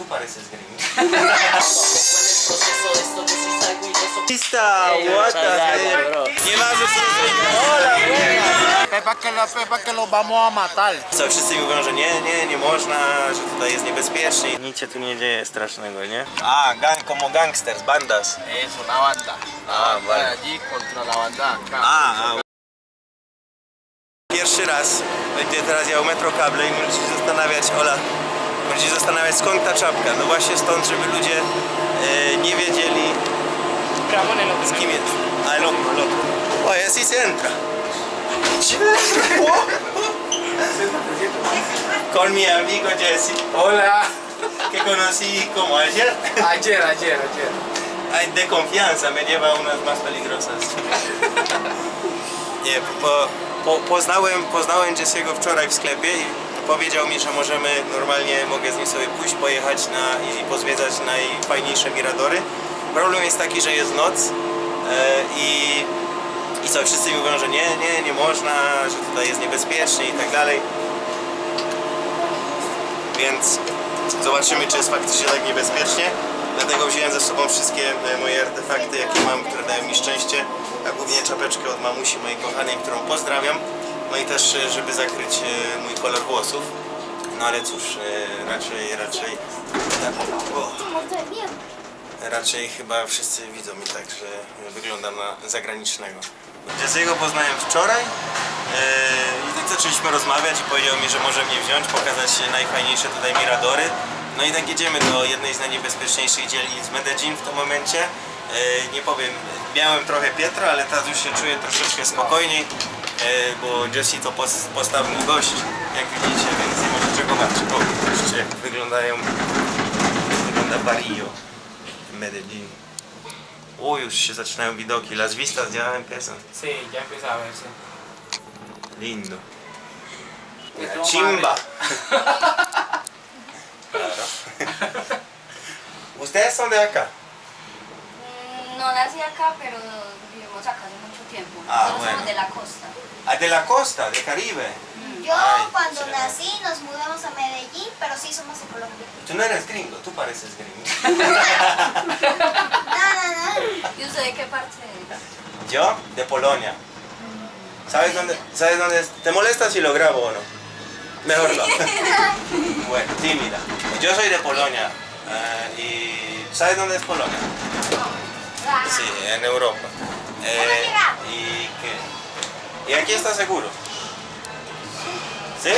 tú pareces gringo. What ma Hola, buena. Pepa que, lo, Pepa que los vamos a matar. Co, wszyscy mówią, że nie, nie, nie można, że tutaj jest niebezpiecznie. Nic się tu nie dzieje strasznego, nie? A, gang, como gangsters, bandas. Es una banda. La Ah, banda vale. allí contra la banda de acá. A, a. Pierwszy raz będzie teraz jechał metro kable i możecie się zastanawiać, Ola, się zastanawiać skąd ta czapka. No właśnie stąd, żeby ludzie e, nie wiedzieli z kim jest. A, el otro, el otro. Oye, así se entra. Con mi amigo Jesse, Hola. que conocí como ayer. Ayer, ayer, ayer. Ay, de confianza me lleva a unas más peligrosas. Nie, po, po, poznałem, poznałem Jesse'ego wczoraj w sklepie i powiedział mi, że możemy normalnie, mogę z nim sobie pójść, pojechać na, i pozwiedzać najfajniejsze miradory. Problem jest taki, że jest noc e, i, i co, wszyscy mówią, że nie, nie, nie można, że tutaj jest niebezpiecznie i tak dalej. Więc zobaczymy, czy jest faktycznie tak niebezpiecznie. Dlatego wziąłem ze sobą wszystkie e, moje artefakty, jakie mam, które dają mi szczęście, a głównie czapeczkę od mamusi mojej kochanej, którą pozdrawiam. No i też, e, żeby zakryć e, mój kolor włosów. No ale cóż, e, raczej, raczej... O, raczej chyba wszyscy widzą mi tak, że wyglądam na zagranicznego. Jesse'ego poznałem wczoraj i tak zaczęliśmy rozmawiać i powiedział mi, że może mnie wziąć, pokazać najfajniejsze tutaj miradory. No i tak jedziemy do jednej z najniebezpieczniejszych dzielnic Medellin w tym momencie. Nie powiem, miałem trochę Pietra, ale teraz już się czuję troszeczkę spokojniej, bo Jesse to pos- postawny gość, jak widzicie, więc nie ma czego. O, zobaczcie jak wyglądają, wygląda Barrio w Medellin. O, już się zaczynają widoki. Las vistas ya empiezan. Sí, ya empieza a verse. Lindo. Más chimba. Ustedes son de acá. Mm, No nací acá, pero vivimos acá hace mucho tiempo. Ah, Nosotros bueno. somos de la costa. Ah, de la costa, de Caribe. Yo Ay, cuando nací nos mudamos a Medellín, pero sí somos de Colombia. Tú no eres gringo, tú pareces gringo. No, no, no. ¿Y usted de qué parte es? Yo, de Polonia. ¿Sabes dónde, ¿Sabes dónde es? ¿Te molesta si lo grabo o no? Mejor no. bueno, tímida. Yo soy de Polonia. eh, y ¿sabes dónde es Polonia? Sí, en Europa. Eh, ¿Y qué? ¿Y aquí está seguro? ¿Sí?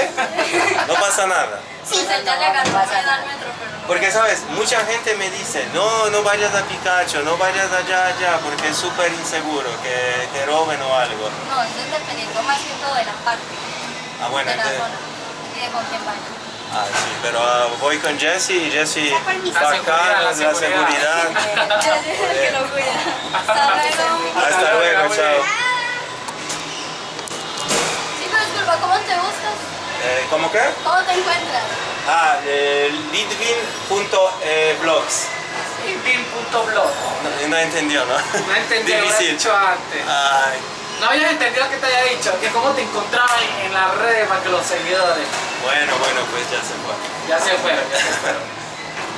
No pasa nada. Sí, usted ya le agarró miedo al metro, pero no. Porque, ¿sabes? Mucha gente me dice, no, no vayas a Picacho, no vayas allá, allá, porque es súper inseguro, que te roben o algo. No, eso es dependiendo más que todo de la parte, Ah, bueno, de la entonces- zona y de con quién. Ah, sí, pero ah, voy con Jesse y Jesse va La seguridad, acá, la la seguridad. seguridad. Soy el que lo cuida. Hasta luego. Hasta luego, chao. ¿Cómo qué? ¿Cómo te encuentras? Ah, eh, lidvin.blogs. No, no entendió, ¿no? No entendí lo has dicho antes. Ay, No habías entendido que te haya dicho, que cómo te encontrabas en, en las redes para que los seguidores bueno, bueno, pues ya se fue. ya se fueron, ya se fueron.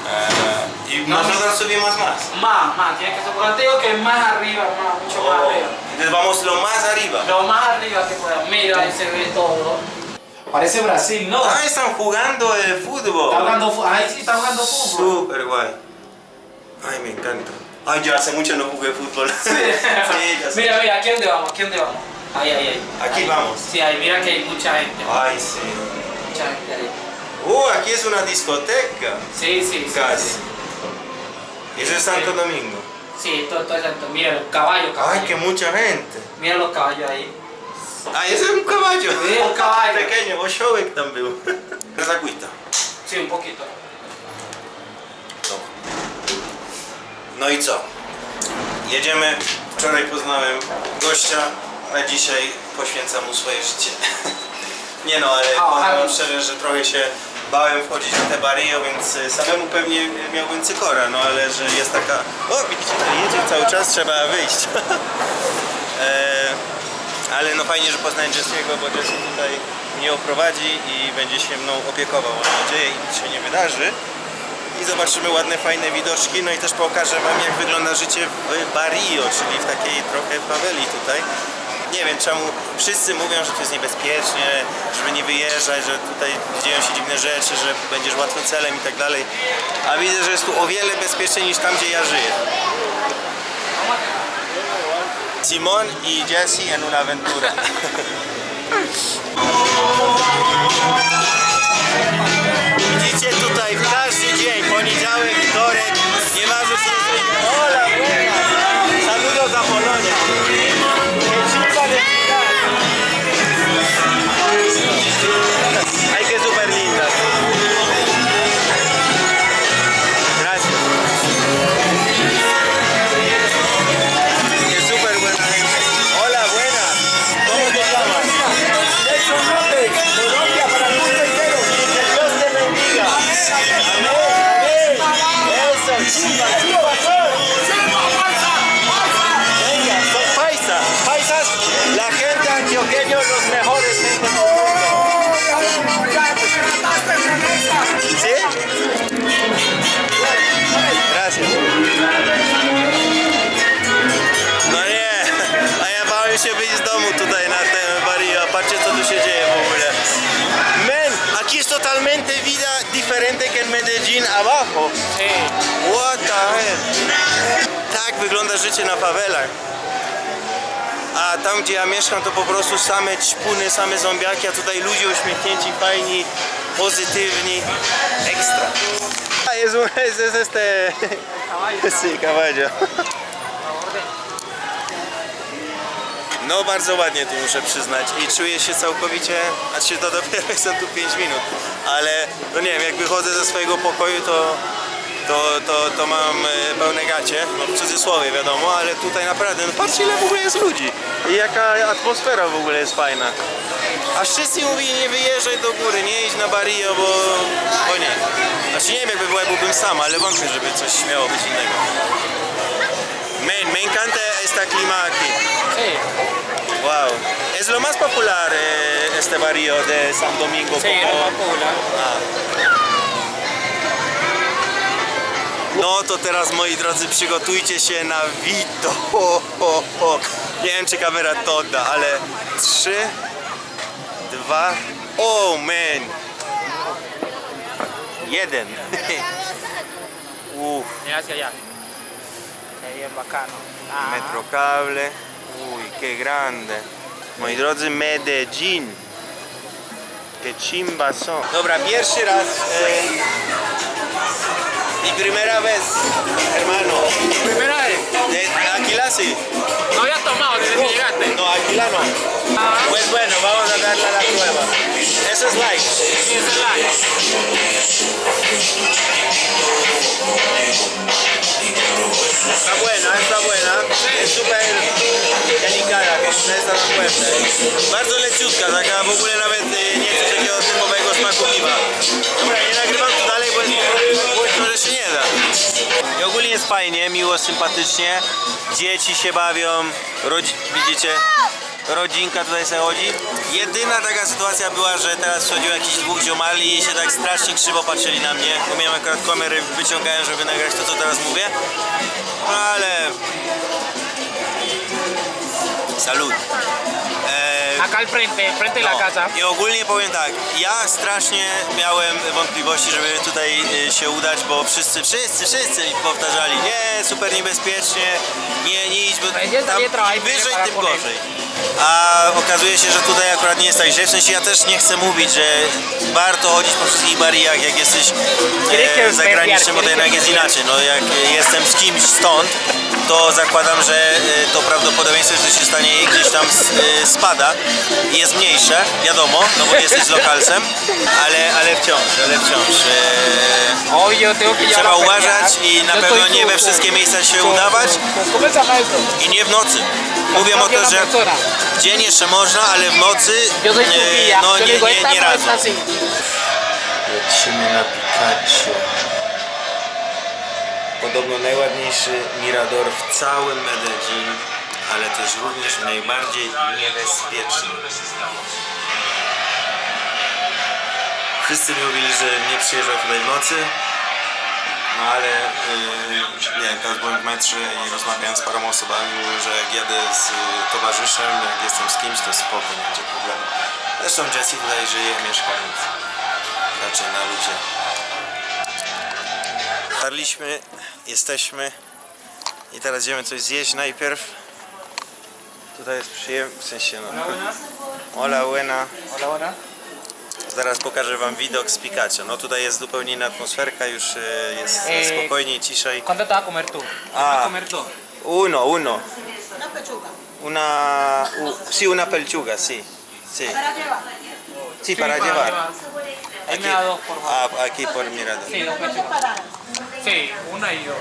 Ah, y No, nosotros subimos más. Más, más, tienes que suponer, te digo que más arriba, más, mucho más Oh, arriba. entonces vamos lo más arriba. Lo más arriba que puedas. Mira, ahí se ve todo. Parece Brasil, ¿no? Ah, están jugando el fútbol. Está jugando Ahí sí está jugando fútbol. Súper guay. Ay, me encanta. Ay, yo hace mucho no jugué fútbol. Sí. Sí, ya sé. Mira, mira, ¿aquí dónde vamos? ¿Aquí dónde vamos? Ahí, ahí, ahí. Aquí Ahí. vamos. Sí, ahí, mira que hay mucha gente. Ay, sí. Mucha gente ahí. Uh, aquí es una discoteca. Sí, sí, sí. Casi. Sí, Y eso es Santo Domingo. sí todo, todo exacto. Mira los caballos, Ay, caballos. que mucha gente. Mira los caballos ahí. Un caballo. Sí, un caballo. Pequeño, vos Showek también. Esa cuita. Sí, un poquito. No i co? Jedziemy. Wczoraj poznałem gościa, a dzisiaj poświęcam mu swoje życie. Nie no, ale powiem szczerze, że trochę się bałem wchodzić na te barrio, więc y, samemu pewnie miałbym cykora, no ale że jest taka... O, widzicie, jedzie cały czas, trzeba wyjść. ale no fajnie, że poznałem Jesse'ego, bo Jesse tutaj mnie oprowadzi i będzie się mną opiekował, mam nadzieję, i nic się nie wydarzy. i zobaczymy ładne, fajne widoczki. No i też pokażę Wam, jak wygląda życie w Barrio, czyli w takiej trochę faweli tutaj. Nie wiem czemu wszyscy mówią, że tu jest niebezpiecznie, żeby nie wyjeżdżać, że tutaj dzieją się dziwne rzeczy, że będziesz łatwym celem i tak dalej. A widzę, że jest tu o wiele bezpieczniej niż tam, gdzie ja żyję. Simon i Jesse en una aventura. Hell? Tak wygląda życie na fawelach. A tam gdzie ja mieszkam to po prostu same ćpuny, same zombiaki, a tutaj ludzie uśmiechnięci, fajni, pozytywni, ekstra. A jest, jest, jest este... No bardzo ładnie tu muszę przyznać i czuję się całkowicie, znaczy to dopiero jestem tu 5 minut, ale no nie wiem, jak wychodzę ze swojego pokoju to, to, to, to mam e, pełne gacie, no w cudzysłowie wiadomo, ale tutaj naprawdę, no patrzcie ile w ogóle jest ludzi i jaka atmosfera w ogóle jest fajna. A wszyscy mówili nie wyjeżdżaj do góry, nie idź na Barrio, bo, bo nie. Znaczy nie wiem jakby było, jak byłbym sam, ale wątpię, żeby coś miało być innego. Men, me encanta esta clima aquí. Sí, Wow. Es lo más popular eh, este barrio de San Domingo. sí, como- popular. No to teraz moi drodzy przygotujcie się na ho. Nie wiem czy kamera to odda, ale 3, 2, oh man. Jeden. Uff, es bacano. Ah, metrocable. Uy, qué grande. Moi drodzy, Medellín. Que chimba są. Dobra, pierwszy raz. E, mi primera vez, hermano. Primera vez. De Aquila sí. No había tomado desde que llegaste. No, Aquila no. Ah, Pues bueno, vamos a darle a la prueba. Eso es like. sí, es el live. Está buena, está buena. Es súper delikata, więc to jest ta puerta. Bardzo leciutka, taka w ogóle nawet nie coś takiego typowego smaku piwa. Jest fajnie, miło, sympatycznie. Dzieci się bawią, rodzi- widzicie? Rodzinka tutaj sobie chodzi. Jedyna taka sytuacja była, że teraz wchodził jakiś dwóch ziomali i się tak strasznie krzywo patrzyli na mnie. Bo miałem akurat kamery, wyciągałem, żeby nagrać to, co teraz mówię. No ale... Salud. Acá al frente, frente de la no. casa. I ogólnie powiem tak, ja strasznie miałem wątpliwości, żeby tutaj y, się udać, bo wszyscy, wszyscy, wszyscy mi powtarzali, nie, super niebezpiecznie, nie, nie idź, bo tam im wyżej, tym gorzej. A okazuje się, że tutaj akurat nie jest tak źle, w sensie ja też nie chcę mówić, że warto chodzić po wszystkich barierach, jak jesteś e, zagranicznym, bo to jednak jest inaczej, no jak jestem z kimś stąd, to zakładam, że e, to prawdopodobieństwo, że się stanie gdzieś tam e, spada i jest mniejsze, wiadomo, no bo jesteś lokalsem, ale, ale wciąż, ale wciąż. Llevar Trzeba uważać i na Yo pewno nie we wszystkie miejsca się udawać. i nie w nocy. Mówię o to, że w dzień jeszcze można, ale w nocy no nie, nie, nie no es así. Lecimy na Pikachu. Podobno najładniejszy mirador w całym Medellin, ale też również najbardziej niebezpieczny. Wszyscy mi mówili, że nie przyjeżdżał tutaj w nocy. No ale yy, nie, teraz byłem w metrze i rozmawiałem z paroma osobami, że jak jadę z y, towarzyszem, jak jestem z kimś, to spoko, nie będzie problemu. Zresztą Jessie tutaj żyje, mieszka, więc raczej na ludzie. Dotarliśmy, jesteśmy i teraz idziemy coś zjeść najpierw. Tutaj jest przyjemnie, w sensie no. Hola, buena. Hola, hola. Zaraz pokażę wam widok z Pikachu. No tutaj jest zupełnie inna atmosferka, już e, jest spokojniej, ciszej. ¿Cuánto te vas a comer tú? A. Uno, uno. Una u, sí, una pelchuga, sí. Sí. Para llevar. Dos, por favor. Ah, aquí por mirada. Sí, dos pechugas. Sí, una y dos.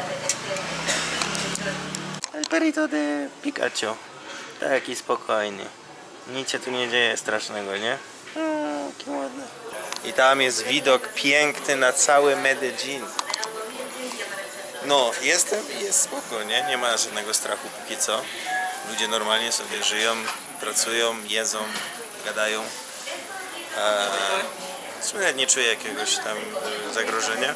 El perrito de Pikachu. Taki spokojny. Nic się tu nie dzieje strasznego, nie? Mm, jaki ładny. I tam jest widok piękny na cały Medellin. No, jestem i jest spoko, nie? Nie ma żadnego strachu póki co. Ludzie normalnie sobie żyją, pracują, jedzą, gadają. Eee, w sumie nawet nie czuję jakiegoś tam e, zagrożenia.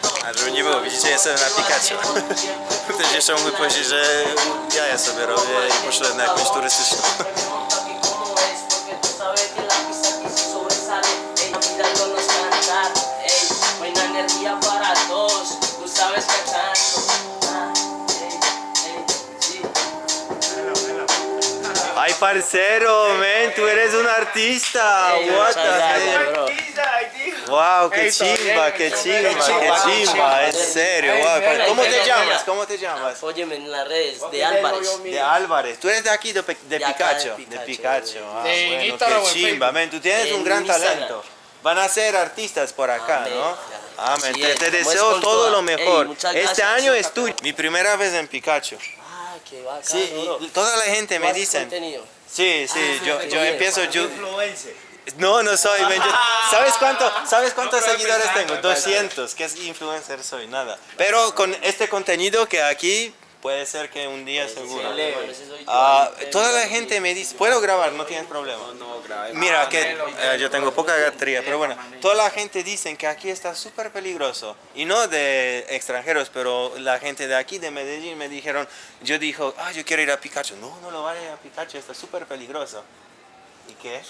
A żeby nie było, widzicie, jestem na Pikachu. Ktoś jeszcze mógłby powiedzieć, że ja je sobie robię i poszedłem na jakąś turystyczną. Ay, parcero, men, tú eres un artista. What the bro. Wow, qué Ey, todo chimba, qué chimba, qué chimba, chimba, en chimba. serio. Ey, wow. mira, ¿Cómo mira, te mira. llamas? ¿Cómo te llamas? Óyeme en las redes de Álvarez. De Álvarez. Tú eres de aquí, de, de acá, Pikachu. de. Pikachu. Ah, bueno, qué chimba, men. Tú tienes un gran talento. Van a ser artistas por acá, Amén, ¿no? Amén. Así Te, te deseo todo lo Ey, mejor. Este año es tuyo. Mi primera vez en Pikachu. Ah, qué bacán, Sí, toda la gente ¿Tú me contenido? Sí, sí, Ah, yo, qué yo empiezo. Yo, no, no soy. men, yo- ¿Sabes cuánto? ¿Sabes cuántos seguidores tengo? 200. ¿Qué es influencer soy? Nada. Pero con este contenido que aquí puede ser que un día seguro. Sí, soy yo, Ah, toda la gente me dice, ¿puedo grabar? No tienes problema. Mira que eh, yo tengo poca batería, pero bueno, toda la gente dice que aquí está súper peligroso. Y no de extranjeros, pero la gente de aquí, de Medellín, me dijeron, yo dijo, ah, yo quiero ir a Pikachu. No, no lo vaya a Pikachu, está súper peligroso. ¿Y qué?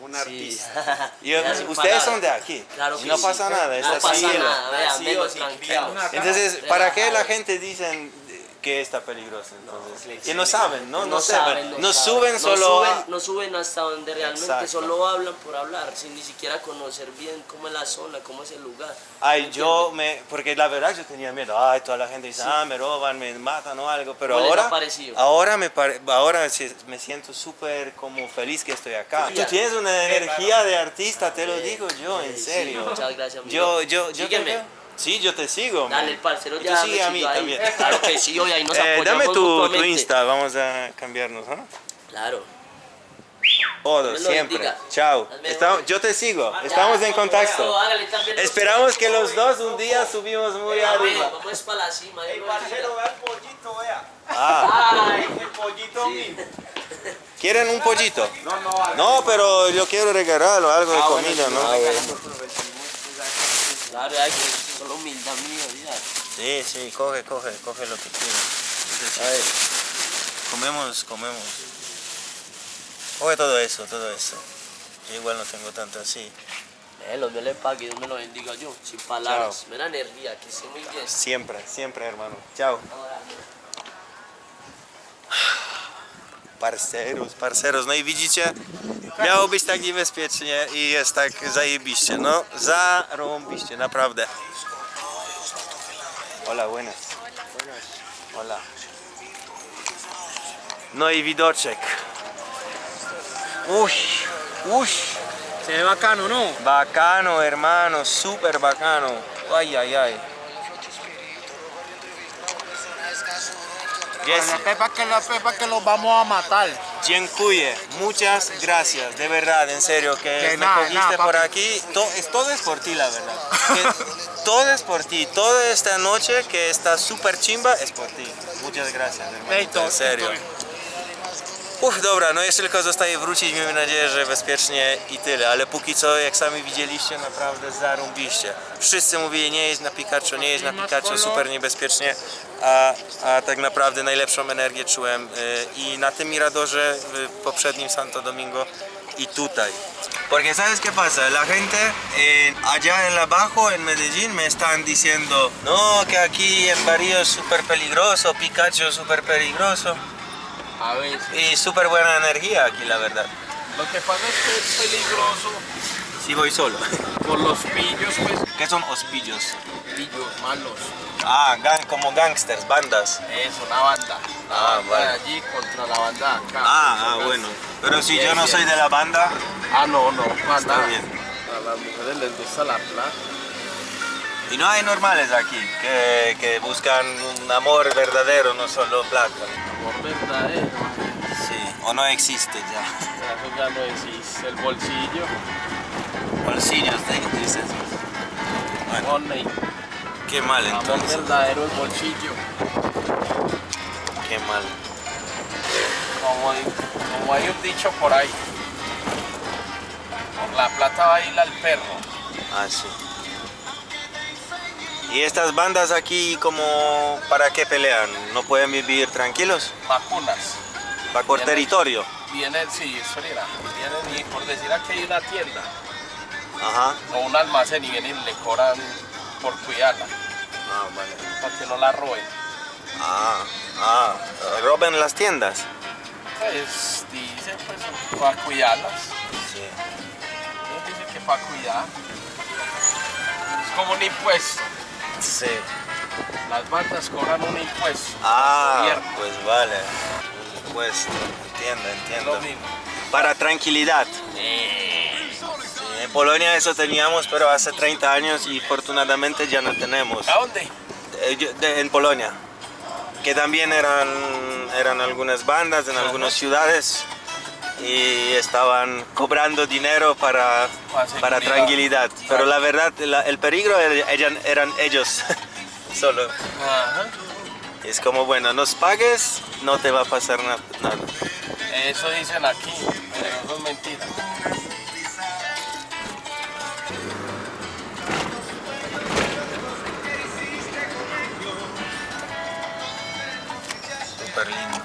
Un Sí. artista. Y yo, ustedes son de aquí. Claro que no sí. pasa nada, No está pasa tranquilo. nada, vean, Nacidos vengo y tranquilo. criados. Entonces, ¿para qué la gente dicen que está peligroso? Entonces, que no saben, ¿no? No, No saben. No, saben. suben No solo suben, no suben hasta donde realmente Exacto. solo hablan por hablar, sin ni siquiera conocer bien cómo es la zona, cómo es el lugar. Ay, yo me, porque la verdad yo tenía miedo, ay, toda la gente dice, ah, me roban, me matan o algo, pero ¿Cómo les ahora, ahora me, pare- ahora sí me siento súper como feliz que estoy acá. Tú tienes una energía de artista, te lo digo yo, en Sí, serio. muchas gracias, amigo. Yo, yo, yo Sígueme. Sí, yo te sigo. Dale, man. el parcero Y tú ya sigue me a mí ahí. también. Claro que sí, hoy ahí nos Eh, dame tu, tu. Insta, vamos a cambiarnos, ¿no? Claro. Todo, siempre. bendiga. Chao. Estamos- yo te sigo. Estamos en contacto. Hágale también los- Esperamos que los dos un día subimos muy Amén, arriba. Vamos para la cima. Lo bendiga. vea el pollito, vea. Ah, Ay, El pollito mismo. ¿quieren un pollito? No, no. No, pero yo quiero regalarlo, algo de comida, ¿no? Claro, ay, que solo humildad mía, ya. Sí, sí, coge, coge, coge lo que quieras. Comemos, comemos. Coge todo eso, todo eso. Yo igual no tengo tanto así. Eh, los Dios le pague, Dios me lo bendiga yo, sin palabras. Mera energía, que esté muy bien. Siempre, siempre, hermano. Chao. Parceros, parceros. No i widzicie, miało być tak niebezpiecznie i jest tak zajebiście, no. Zarąbiście, naprawdę. Hola, buenas. Hola. No i widoczek. Uy, uy. Se ve bacano, ¿no? Bacano, hermano, súper bacano. Ay, ay, ay. Jesse. Pepa que la pepa que los vamos a matar. Dziękuję, muchas gracias, de verdad, en serio, que me nada, cogiste por aquí. To- es, todo es por ti, la verdad. Todo es por ti, toda esta noche que está súper chimba es por ti. Muchas gracias, hermanito, en serio. Uff, dobra, no jeszcze tylko zostaje wrócić, miejmy nadzieję, że bezpiecznie i tyle, ale póki co, jak sami widzieliście, naprawdę zarąbiście. Wszyscy mówili, nie jeźdź na Pikachu, nie jeźdź na Pikachu, super niebezpiecznie, a, a tak naprawdę najlepszą energię czułem y, i na tym Miradorze w poprzednim Santo Domingo i tutaj. Porque sabes qué pasa, la gente en- allá en la abajo en Medellín me están diciendo no, que aquí en Barrio es súper peligroso, Pikachu es súper peligroso. A. Y súper buena energía aquí, la verdad. Lo que pasa es que es peligroso Si voy solo. por los pillos, pues, ¿Qué son hospillos? pillos malos. Ah, gang, como gangsters, bandas. Es una Ah, banda vale. allí contra la banda acá. Ah, ah, bueno. Pero si yo no soy de la banda, Ah, no, no, para está nada. bien. A las mujeres les gusta la plata. Y no hay normales aquí que, que buscan un amor verdadero, no solo plata. Amor verdadero. Sí, o no existe ya. Eso ya no existe. El bolsillo, Bolsillos, dices. Bueno, money. qué mal Amor entonces. verdadero es bolsillo. Qué mal. Como hay, como hay un dicho por ahí. Por la plata baila el perro. Ah, sí. ¿Y estas bandas aquí como para qué pelean? ¿No pueden vivir tranquilos? Vacunas. ¿Va por territorio? Vienen, sí, espera, vienen y por decir aquí hay una tienda Ajá. o un almacén y vienen y le cobran por cuidarla, Ah, vale. para que no la roben. Ah, ah, roben las tiendas. Pues dicen pues para cuidarlas. Sí. Ellos dicen que para cuidar. Es como un impuesto. Sí. Las bandas cobran un impuesto. Ah, pues vale. Entiendo, Es entiendo. lo mismo. Para tranquilidad. Sí, en Polonia eso teníamos, pero hace 30 años y afortunadamente ya no tenemos. ¿A dónde? Eh, yo- de- en Polonia. Que también eran, eran algunas bandas en algunas ciudades y estaban cobrando dinero para, Para tranquilidad. Pero la verdad, la- el peligro era- eran, eran ellos solo. Es como, bueno, nos pagues, no te va a pasar na- nada. Eso dicen aquí, pero eso es mentira. Берлине.